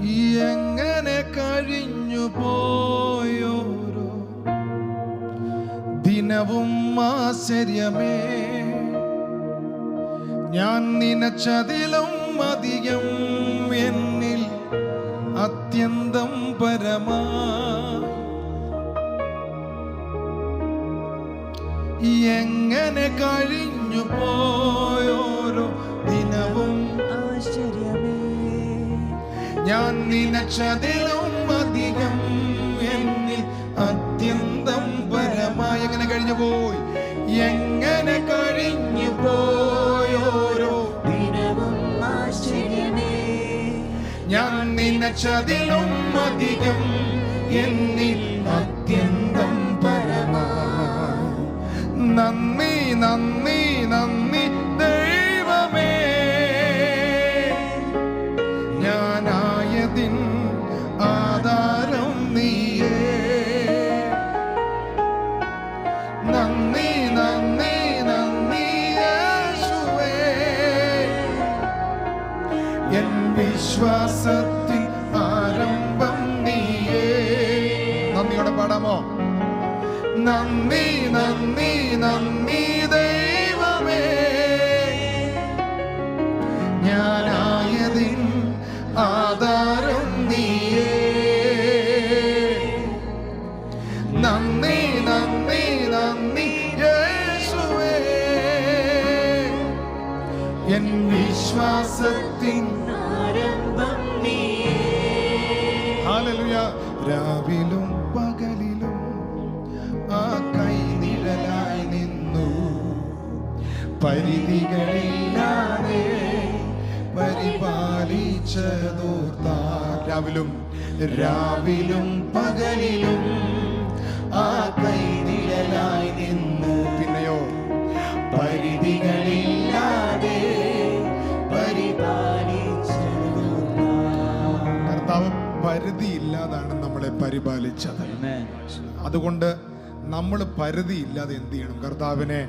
എങ്ങനെ കഴിഞ്ഞു പോയോരോ? ദിനവും ആശ്ചര്യമേ. ഞാൻ നിനച്ചതിലും അധികം എന്നിൽ അത്യന്തം പരമാ എങ്ങനെ കഴിഞ്ഞു പോയോരോ? ഞാൻ നിനച്ചതിലും അധികം എന്നിൽ അത്യന്തം പരമായി. എങ്ങനെ കഴിഞ്ഞു പോയി? എങ്ങനെ കഴിഞ്ഞു പോയോരോ ദിനവും ഞാൻ നിനച്ചതിലും അധികം എന്നിൽ അത്യന്തം പരമായി. നന്ദി നന്ദി നന്ദി. നന്ദി നന്ദി നന്ദി ദൈവമേ. ഞാനായതിൻ ആധാരം നീയേ. നന്ദി നന്ദി നന്ദി യേശുവേ. എൻ വിശ്വാസത്തിൻ ആരംഭം നീ രാവിലും പകലിലും പരിധികളില്ലാതെ പരിപാലിച്ചതോർത്താ രാവിലും രാവിലും പകലിലും ആ കൈ നിഴലായി നിന്നു. പിന്നെയോ പരിധികളില്ലാതെ കർത്താവ് പരിധിയില്ലാതാണ് നമ്മളെ പരിപാലിച്ചത്. അതുകൊണ്ട് നമ്മൾ പരിധിയില്ലാതെ എന്ത് ചെയ്യണം? കർത്താവിനെ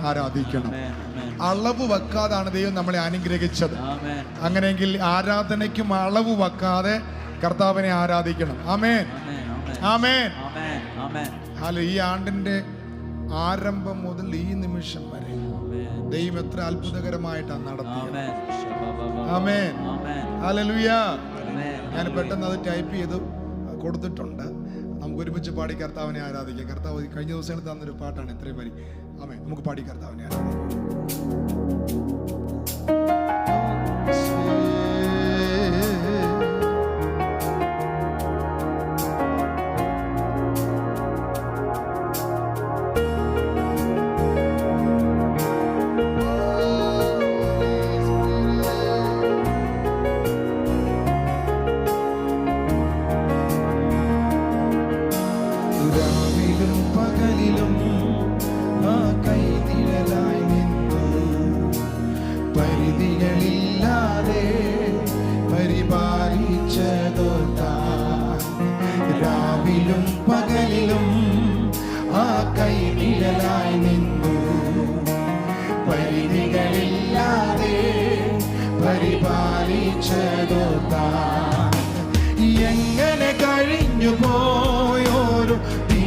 ആരാധിക്കണം. അളവ് വെക്കാതാണ് ദൈവം നമ്മളെ അനുഗ്രഹിച്ചത്. അങ്ങനെയെങ്കിൽ ആരാധനയ്ക്കും അളവ് വെക്കാതെ കർത്താവിനെ ആരാധിക്കണം. ആമേൻ. ആമേൻ ഹലോ ഈ ആണ്ടിന്റെ ആരംഭം മുതൽ ഈ നിമിഷം വരെ ദൈവം എത്ര അത്ഭുതകരമായിട്ടാണ് നടത്തിയത്. ആമേൻ. ഞാൻ പെട്ടെന്ന് അത് ടൈപ്പ് ചെയ്ത്. കൊടുത്തിട്ടുണ്ട്. നമുക്ക് ഒരുമിച്ച് പാടി കർത്താവിനെ ആരാധിക്കാം. കർത്താവ് കഴിഞ്ഞ ദിവസങ്ങളിൽ തന്നൊരു പാട്ടാണ് ഇത്രയും വരി. ആമേ നമുക്ക് പാടി കർത്താവിനെ ആരാധിക്കാം.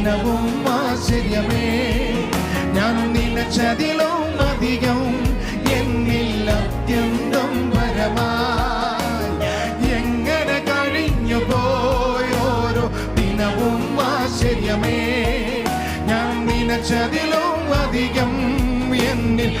ദിനവും ആശ്ചര്യമേ. ഞാൻ നിലച്ചതിലും അധികം എന്നിൽ അത്യന്തം വരമാ എങ്ങനെ കഴിഞ്ഞു പോയോരോ ദിനവും ആശ്ചര്യമേ. ഞാൻ നിലച്ചതിലും അധികം എന്നിൽ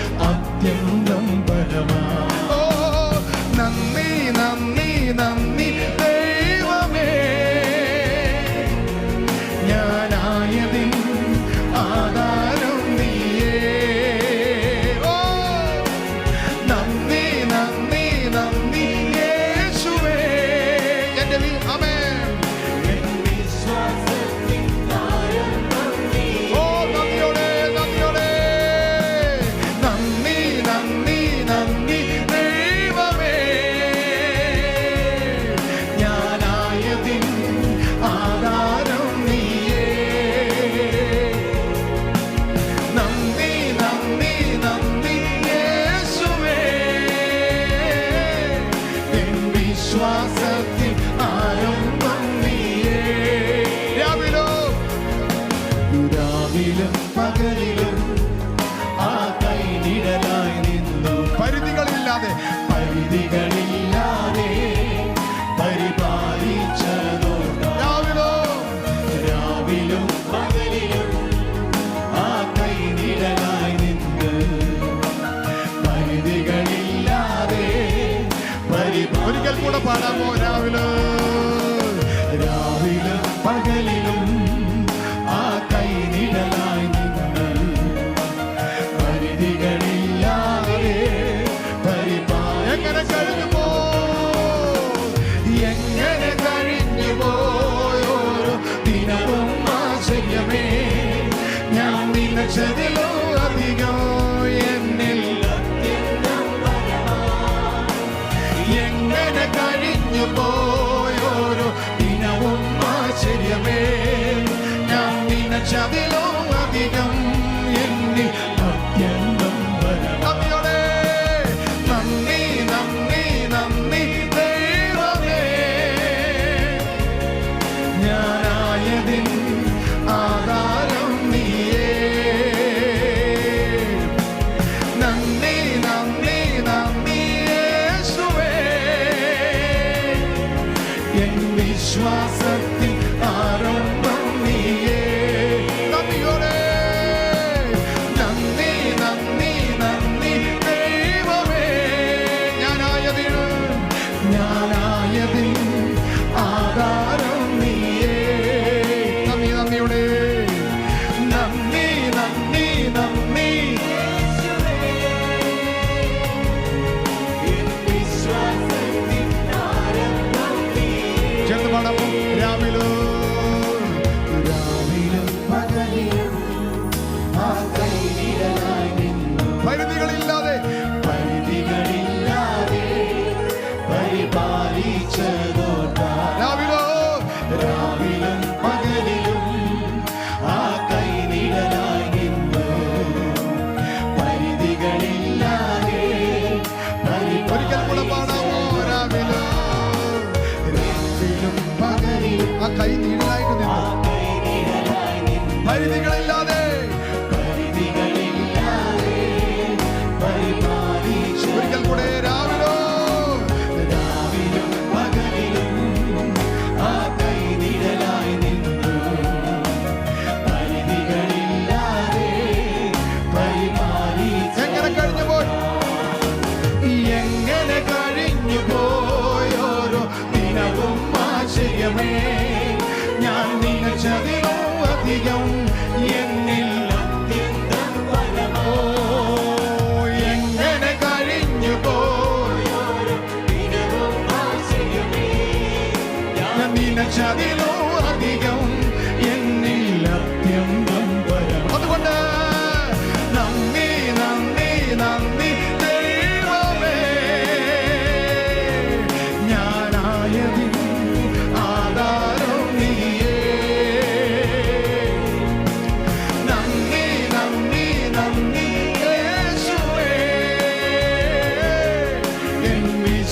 para morar.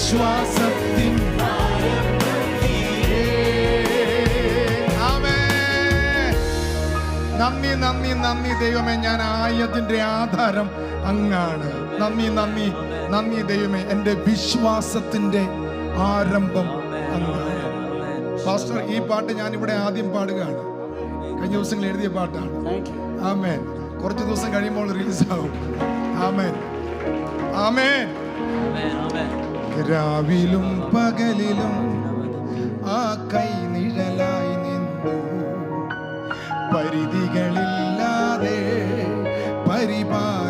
വിശ്വാസത്തിൻ നന്ദി നന്ദി നന്ദി ദൈവമേ ഞാൻ ആയതിന്റെ ആധാരം അങ്ങാണ്. നന്ദി നന്ദി നന്ദി ദൈവമേ എന്റെ വിശ്വാസത്തിന്റെ ആരംഭം അങ്ങാണ്. പാസ്റ്റർ ഈ പാട്ട് ഞാൻ ഇവിടെ ആദ്യം പാടുകയാണ്. കഴിഞ്ഞ ദിവസങ്ങൾ എഴുതിയ പാട്ടാണ്. ആമേൻ. കുറച്ച് ദിവസം കഴിയുമ്പോൾ റിലീസ് ആവും ആമേൻ. ആമേൻ. ആമേൻ ആമേൻ രാവിലും പകലിലും ആ കൈ നിഴലായി നിന്നു. പരിധികളില്ലാതെ പരിപാല